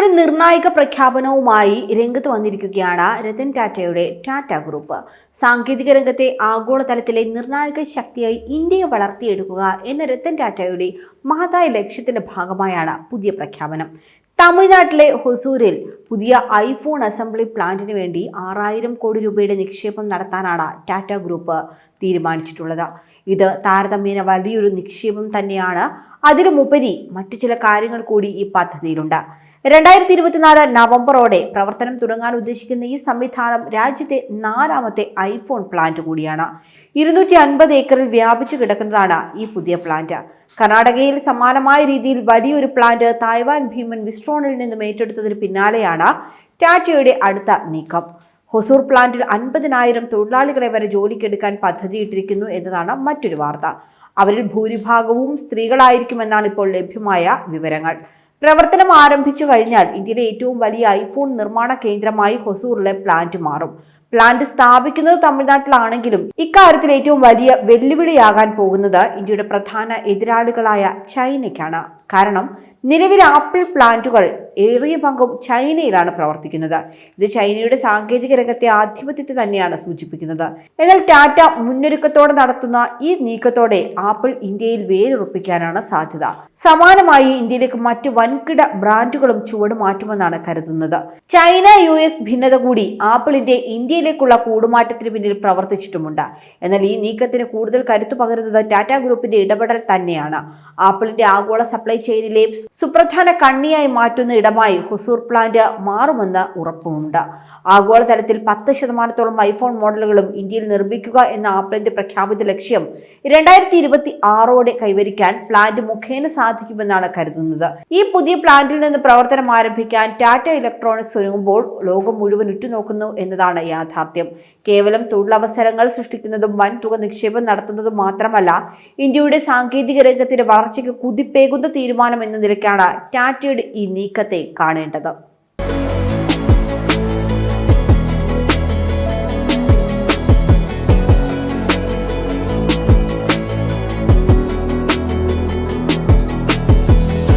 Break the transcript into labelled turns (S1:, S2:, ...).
S1: ഒരു നിർണായക പ്രഖ്യാപനവുമായി രംഗത്ത് വന്നിരിക്കുകയാണ് രതൻ ടാറ്റയുടെ ടാറ്റ ഗ്രൂപ്പ്. സാങ്കേതിക രംഗത്തെ ആഗോളതലത്തിലെ നിർണായക ശക്തിയായി ഇന്ത്യയെ വളർത്തിയെടുക്കുക എന്ന രത്തൻ ടാറ്റയുടെ മഹത്തായ ലക്ഷ്യത്തിന്റെ ഭാഗമായാണ് പുതിയ പ്രഖ്യാപനം. തമിഴ്നാട്ടിലെ ഹൊസൂരിൽ പുതിയ ഐഫോൺ അസംബ്ലി പ്ലാന്റിന് വേണ്ടി ആറായിരം കോടി രൂപയുടെ നിക്ഷേപം നടത്താനാണ് ടാറ്റ ഗ്രൂപ്പ് തീരുമാനിച്ചിട്ടുള്ളത്. ഇത് താരതമ്യേന വലിയൊരു നിക്ഷേപം തന്നെയാണ്. അതിലുമുപരി മറ്റു ചില കാര്യങ്ങൾ കൂടി ഈ പദ്ധതിയിലുണ്ട്. രണ്ടായിരത്തി ഇരുപത്തിനാല് നവംബറോടെ പ്രവർത്തനം തുടങ്ങാൻ ഉദ്ദേശിക്കുന്ന ഈ സംവിധാനം രാജ്യത്തെ നാലാമത്തെ ഐഫോൺ പ്ലാന്റ് കൂടിയാണ്. ഇരുന്നൂറ്റി അൻപത് ഏക്കറിൽ വ്യാപിച്ചു കിടക്കുന്നതാണ് ഈ പുതിയ പ്ലാന്റ്. കർണാടകയിൽ സമാനമായ രീതിയിൽ വലിയൊരു പ്ലാന്റ് തായ്വാൻ ഭീമൻ വിസ്ട്രോണിൽ നിന്നും ഏറ്റെടുത്തതിന് പിന്നാലെയാണ് ടാറ്റയുടെ അടുത്ത നീക്കം. ഹൊസൂർ പ്ലാന്റിൽ അൻപതിനായിരം തൊഴിലാളികളെ വരെ ജോലിക്കെടുക്കാൻ പദ്ധതിയിട്ടിരിക്കുന്നു എന്നതാണ് മറ്റൊരു വാർത്ത. അവരിൽ ഭൂരിഭാഗവും സ്ത്രീകളായിരിക്കുമെന്നാണ് ഇപ്പോൾ ലഭ്യമായ വിവരങ്ങൾ. പ്രവർത്തനം ആരംഭിച്ചു കഴിഞ്ഞാൽ ഇന്ത്യയിലെ ഏറ്റവും വലിയ ഐഫോൺ നിർമ്മാണ കേന്ദ്രമായി ഹൊസൂറിലെ പ്ലാന്റ് മാറും. പ്ലാന്റ് സ്ഥാപിക്കുന്നത് തമിഴ്നാട്ടിലാണെങ്കിലും ഇക്കാര്യത്തിൽ ഏറ്റവും വലിയ വെല്ലുവിളിയാകാൻ പോകുന്നത് ഇന്ത്യയുടെ പ്രധാന എതിരാളികളായ ചൈനയ്ക്കാണ്. കാരണം നിലവിലെ ആപ്പിൾ പ്ലാന്റുകൾ ഏറിയ പങ്കും ചൈനയിലാണ് പ്രവർത്തിക്കുന്നത്. ഇത് ചൈനയുടെ സാങ്കേതിക രംഗത്തെ ആധിപത്യത്തെ തന്നെയാണ് സൂചിപ്പിക്കുന്നത്. എന്നാൽ ടാറ്റ മുന്നൊരുക്കത്തോടെ നടത്തുന്ന ഈ നീക്കത്തോടെ ആപ്പിൾ ഇന്ത്യയിൽ വേരുറപ്പിക്കാനാണ് സാധ്യത. സമാനമായി ഇന്ത്യയിലേക്ക് മറ്റു വൻകിട ബ്രാൻഡുകളും ചുവടുമാറ്റുമെന്നാണ് കരുതുന്നത്. ചൈന യു ഭിന്നത കൂടി ആപ്പിളിന്റെ ഇന്ത്യയിലേക്കുള്ള കൂടുമാറ്റത്തിന് പിന്നിൽ പ്രവർത്തിച്ചിട്ടുമുണ്ട്. എന്നാൽ ഈ നീക്കത്തിന് കൂടുതൽ കരുത്തു പകരുന്നത് ടാറ്റ ഗ്രൂപ്പിന്റെ ഇടപെടൽ തന്നെയാണ്. ആപ്പിളിന്റെ ആഗോള സപ്ലൈ ചെയിനിലെ സുപ്രധാന കണ്ണിയായി മാറ്റുന്ന ഇടമായി ഹുസൂർ പ്ലാന്റ് മാറുമെന്ന് ഉറപ്പുമുണ്ട്. ആഗോളതലത്തിൽ പത്ത് ശതമാനത്തോളം ഐഫോൺ മോഡലുകളും ഇന്ത്യയിൽ നിർമ്മിക്കുക എന്ന ആപ്പിളിന്റെ പ്രഖ്യാപിത ലക്ഷ്യം രണ്ടായിരത്തി ഇരുപത്തി ആറോടെ കൈവരിക്കാൻ പ്ലാന്റ് മുഖേന സാധിക്കുമെന്നാണ് കരുതുന്നത്. ഈ പുതിയ പ്ലാന്റിൽ നിന്ന് പ്രവർത്തനം ആരംഭിക്കാൻ ടാറ്റ ഇലക്ട്രോണിക്സ് ഒരുങ്ങുമ്പോൾ ലോകം മുഴുവൻ ഉറ്റുനോക്കുന്നു എന്നതാണ് യാഥാർത്ഥ്യം. കേവലം തൊഴിലവസരങ്ങൾ സൃഷ്ടിക്കുന്നതും വൻ തുക നിക്ഷേപം നടത്തുന്നതും മാത്രമല്ല ഇന്ത്യയുടെ സാങ്കേതിക രംഗത്തിന്റെ വളർച്ചയ്ക്ക് കുതിപ്പേകുന്ന തീരുമാനം എന്ന നിലയ്ക്കാണ് ടാറ്റയുടെ ഈ നീക്കത്തെ കാണേണ്ടത്.